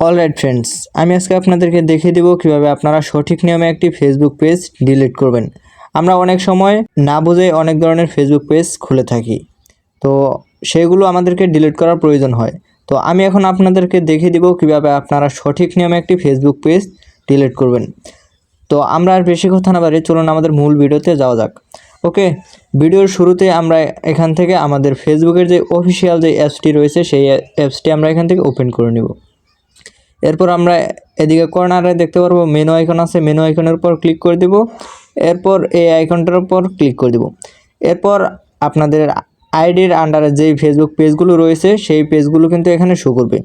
Alright friends আমি আজকে আপনাদেরকে দেখিয়ে দেবো কীভাবে আপনারা সঠিক নিয়মে একটি ফেসবুক পেজ ডিলিট করবেন। আমরা অনেক সময় না বুঝে অনেক ধরনের ফেসবুক পেজ খুলে থাকি। তো সেগুলো আমাদেরকে ডিলিট করার প্রয়োজন হয়। তো আমি এখন আপনাদেরকে দেখিয়ে দিব কীভাবে আপনারা সঠিক নিয়মে একটি ফেসবুক পেজ ডিলিট করবেন। তো আমরা আর বেশি কথা না বাড়ি চলুন আমাদের মূল ভিডিওতে যাওয়া যাক। ওকে, ভিডিওর শুরুতে আমরা এখান থেকে আমাদের ফেসবুকের যে অফিসিয়াল যে অ্যাপসটি রয়েছে, সেই অ্যাপসটি আমরা এখান থেকে ওপেন করে নিব। এরপর আমরা এদিকে কর্নারে দেখতে পারব মেনু আইকন আছে মেনু আইকনের উপর ক্লিক করে দিব। এরপর এই আইকনটার উপর ক্লিক করে দিব। এরপর আপনাদের আইডির আন্ডারে যেই ফেসবুক পেজগুলো রয়েছে, সেই পেজগুলো কিন্তু এখানে শো করবে।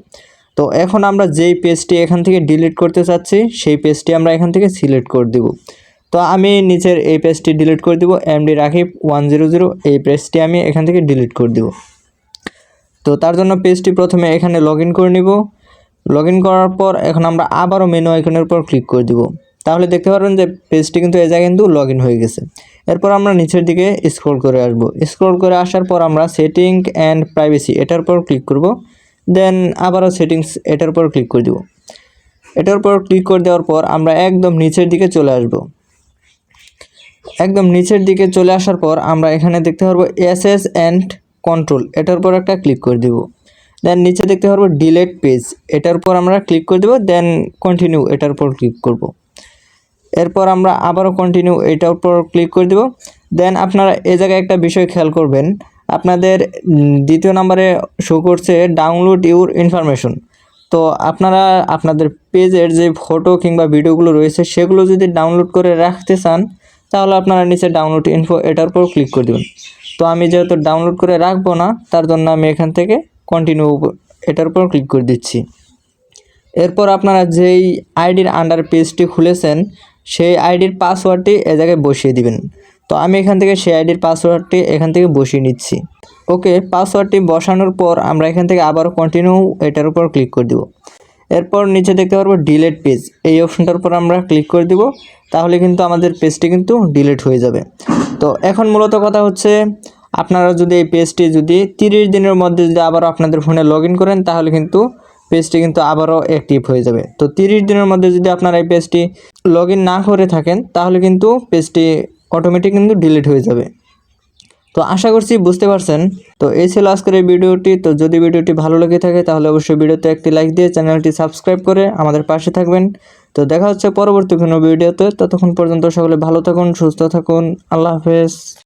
তো এখন আমরা যেই পেজটি এখান থেকে ডিলিট করতে চাচ্ছি, সেই পেজটি আমরা এখান থেকে সিলেক্ট করে দিব। তো আমি নিচের এই পেজটি ডিলিট করে দিব এমডি রাখিব ওয়ান জিরো জিরো এই পেজটি আমি এখান থেকে ডিলিট করে দিব। তো তার জন্য পেজটি প্রথমে এখানে লগ করে নিব। লগ করার পর এখন আমরা আবারও মেনু আইকনের উপর ক্লিক করে দিব। তাহলে দেখতে পারবেন যে পেজটি কিন্তু এই জায়গায় কিন্তু লগ ইন হয়ে গেছে। এরপর আমরা নিচের দিকে স্ক্রল করে আসব। স্ক্রল করে আসার পর আমরা সেটিং অ্যান্ড প্রাইভেসি এটার উপর ক্লিক করব। দেন আবারও সেটিংস এটার উপর ক্লিক করে দিব। এটার উপর ক্লিক করে দেওয়ার পর আমরা একদম নিচের দিকে চলে আসব। একদম নিচের দিকে চলে আসার পর আমরা এখানে দেখতে পারব এস এস অ্যান্ড কন্ট্রোল এটার উপর একটা ক্লিক করে দিব। দেন নিচে দেখতে পারব ডিলেট পেজ এটার উপর আমরা ক্লিক করে দেবো দেন কন্টিনিউ এটার উপর ক্লিক করব। এরপর আমরা আবারও কন্টিনিউ এটার উপর ক্লিক করে দেব। দেন আপনারা এ জায়গায় একটা বিষয় খেয়াল করবেন, আপনাদের দ্বিতীয় নম্বরে শো করছে ডাউনলোড ইউর ইনফরমেশন তো আপনারা আপনাদের পেজের যে ফটো কিংবা ভিডিওগুলো রয়েছে, সেগুলো যদি ডাউনলোড করে রাখতে চান, তাহলে আপনারা নিচে ডাউনলোড ইনফো এটার উপর ক্লিক করে দেবেন। তো আমি যেহেতু ডাউনলোড করে রাখব না, তার জন্য আমি এখান থেকে কন্টিনিউ এটার উপর ক্লিক করে দিচ্ছি। এরপর আপনারা যেই আইডির আন্ডার পেজটি খুলেছেন, সেই আইডির পাসওয়ার্ডটি এ জায়গায় বসিয়ে দিবেন। তো আমি এখান থেকে সেই আইডির পাসওয়ার্ডটি এখান থেকে বসিয়ে নিচ্ছি। ওকে পাসওয়ার্ডটি বসানোর পর আমরা এখান থেকে আবার কন্টিনিউ এটার উপর ক্লিক করে দিব। এরপর নিচে দেখতে পারব ডিলেট পেজ এই অপশনটার উপর আমরা ক্লিক করে দিব, তাহলে কিন্তু আমাদের পেজটি কিন্তু ডিলেট হয়ে যাবে। তো এখন মূলত কথা হচ্ছে আপনারা যদি এই পেজটি যদি তিরিশ দিনের মধ্যে যদি আবারও আপনাদের ফোনে লগ করেন, তাহলে কিন্তু পেজটি কিন্তু আবারও অ্যাক্টিভ হয়ে যাবে। তো তিরিশ দিনের মধ্যে যদি আপনারা এই পেজটি লগ না করে থাকেন, তাহলে কিন্তু পেজটি অটোমেটিক কিন্তু ডিলিট হয়ে যাবে। তো আশা করছি বুঝতে পারছেন। তো এই ছিল আজকের এই ভিডিওটি। তো যদি ভিডিওটি ভালো লেগে থাকে, তাহলে অবশ্যই ভিডিওতে একটি লাইক দিয়ে চ্যানেলটি সাবস্ক্রাইব করে আমাদের পাশে থাকবেন। তো দেখা হচ্ছে পরবর্তী কোনো ভিডিওতে। ততক্ষণ পর্যন্ত সকলে ভালো থাকুন, সুস্থ থাকুন। আল্লাহ হাফেজ।